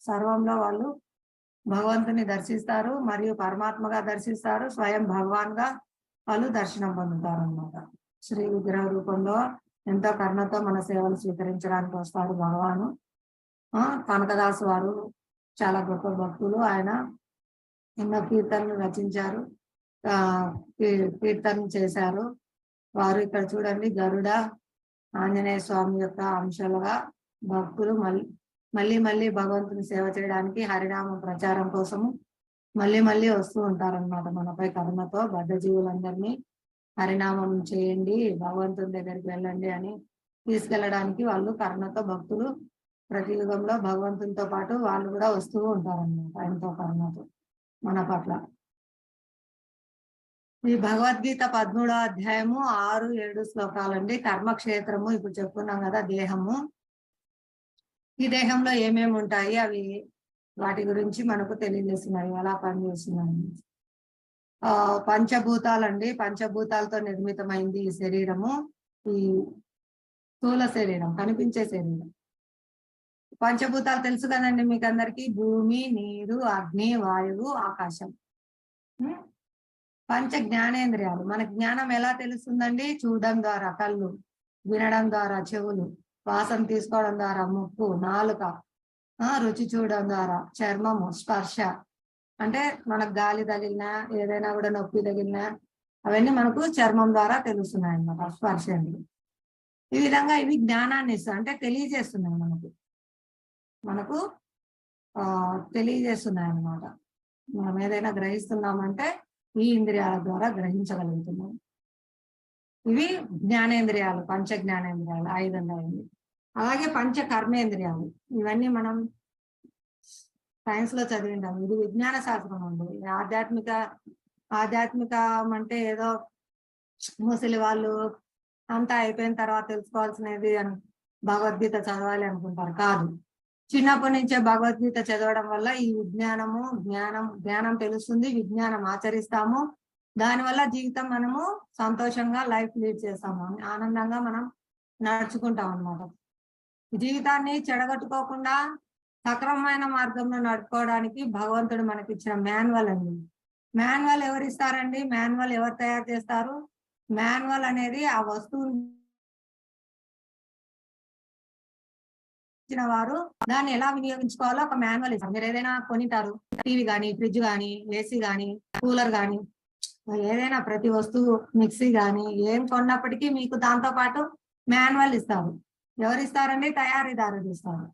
సర్వంలో వాళ్ళు భగవంతుని దర్శిస్తారు మరియు పరమాత్మగా దర్శిస్తారు. స్వయం భగవాన్గా వాళ్ళు దర్శనం పొందుతారు అన్నమాట శ్రీ విగ్రహ రూపంలో ఎంతో కర్ణతో మన సేవలు స్వీకరించడానికి వస్తారు భగవాను. ఆ కనకదాసు వారు చాలా గొప్ప భక్తులు. ఆయన ఎన్నో కీర్తనలు రచించారు. కీర్తన కీర్తనలు చేశారు. వారు ఇక్కడ చూడండి గరుడ ఆంజనేయ స్వామి యొక్క అంశాలుగా భక్తులు మళ్ళీ మళ్ళీ మళ్ళీ భగవంతుని సేవ చేయడానికి హరినామ ప్రచారం కోసము మళ్ళీ మళ్ళీ వస్తూ ఉంటారన్నమాట మనపై కరుణతో బద్ధజీవులందరినీ హరినామం చేయండి భగవంతుని దగ్గరికి వెళ్ళండి అని తీసుకెళ్ళడానికి వాళ్ళు కరుణతో భక్తులు ప్రతి యుగంలో భగవంతునితో పాటు వాళ్ళు కూడా వస్తూ ఉంటారన్నమాట ఆయనతో కరుణతో మన పట్ల. ఈ భగవద్గీత పదమూడో అధ్యాయము ఆరు ఏడు శ్లోకాలండి. కర్మక్షేత్రము ఇప్పుడు చెప్పుకున్నాం కదా దేహము. ఈ దేహంలో ఏమేమి ఉంటాయి? అవి వాటి గురించి మనకు తెలియజేస్తున్నాయి ఎలా పనిచేస్తున్నాయి. ఆ పంచభూతాలండి. పంచభూతాలతో నిర్మితమైంది ఈ శరీరము. ఈ స్థూల శరీరం కనిపించే శరీరం. పంచభూతాలు తెలుసు కదండి మీకు అందరికి భూమి నీరు అగ్ని వాయువు ఆకాశం. పంచ జ్ఞానేంద్రియాలు మన జ్ఞానం ఎలా తెలుస్తుందండి? చూడడం ద్వారా కళ్ళు వినడం ద్వారా చెవులు వాసన తీసుకోవడం ద్వారా ముక్కు నాలుక ఆ రుచి చూడడం ద్వారా చర్మము స్పర్శ. అంటే మనకు గాలి తగిలినా ఏదైనా కూడా నొప్పి తగిలినా అవన్నీ మనకు చర్మం ద్వారా తెలుస్తున్నాయి అన్నమాట స్పర్శ ఈ విధంగా ఇవి జ్ఞానాన్ని ఇస్తాయి. అంటే తెలియజేస్తున్నాయి మనకు. మనకు ఆ తెలియజేస్తున్నాయి అన్నమాట మనం ఏదైనా గ్రహిస్తున్నామంటే ఈ ఇంద్రియాల ద్వారా గ్రహించగలుగుతున్నాం. ఇవి జ్ఞానేంద్రియాలు పంచ జ్ఞానేంద్రియాలు ఐదు ఉన్నాయండి అలాగే పంచ కర్మేంద్రియాలు. ఇవన్నీ మనం సైన్స్లో చదివింటాం ఇది విజ్ఞాన శాస్త్రం అండి. ఆధ్యాత్మిక ఆధ్యాత్మికం అంటే ఏదో ముసలి వాళ్ళు అంతా అయిపోయిన తర్వాత తెలుసుకోవాల్సినది అని భగవద్గీత చదవాలి అనుకుంటారు. కాదు. చిన్నప్పటి నుంచే భగవద్గీత చదవడం వల్ల ఈ విజ్ఞానము జ్ఞానం జ్ఞానం తెలుస్తుంది విజ్ఞానం ఆచరిస్తాము. దానివల్ల జీవితం మనము సంతోషంగా లైఫ్ లీడ్ చేస్తాము. ఆనందంగా మనం నడుచుకుంటాం అన్నమాట జీవితాన్ని చెడగొట్టుకోకుండా సక్రమమైన మార్గంలో నడుపుకోవడానికి భగవంతుడు మనకి ఇచ్చిన మాన్యువల్ అండి. మాన్యువల్ ఎవరు ఇస్తారండి మాన్యువల్ ఎవరు తయారు చేస్తారు? మాన్యువల్ అనేది ఆ వస్తువు ఇచ్చిన వారు దాన్ని ఎలా వినియోగించుకోవాలో ఒక మాన్యువల్ ఇస్తారు. మీరు ఏదైనా కొనిటారు టీవీ కానీ ఫ్రిడ్జ్ కానీ ఏసీ కానీ కూలర్ కానీ ఏదైనా ప్రతి వస్తువు మిక్సీ కానీ ఏం కొన్నప్పటికీ మీకు దాంతో పాటు మాన్యువల్ ఇస్తారు. ఎవరు ఇస్తారండి తయారీదారులు ఇస్తారు?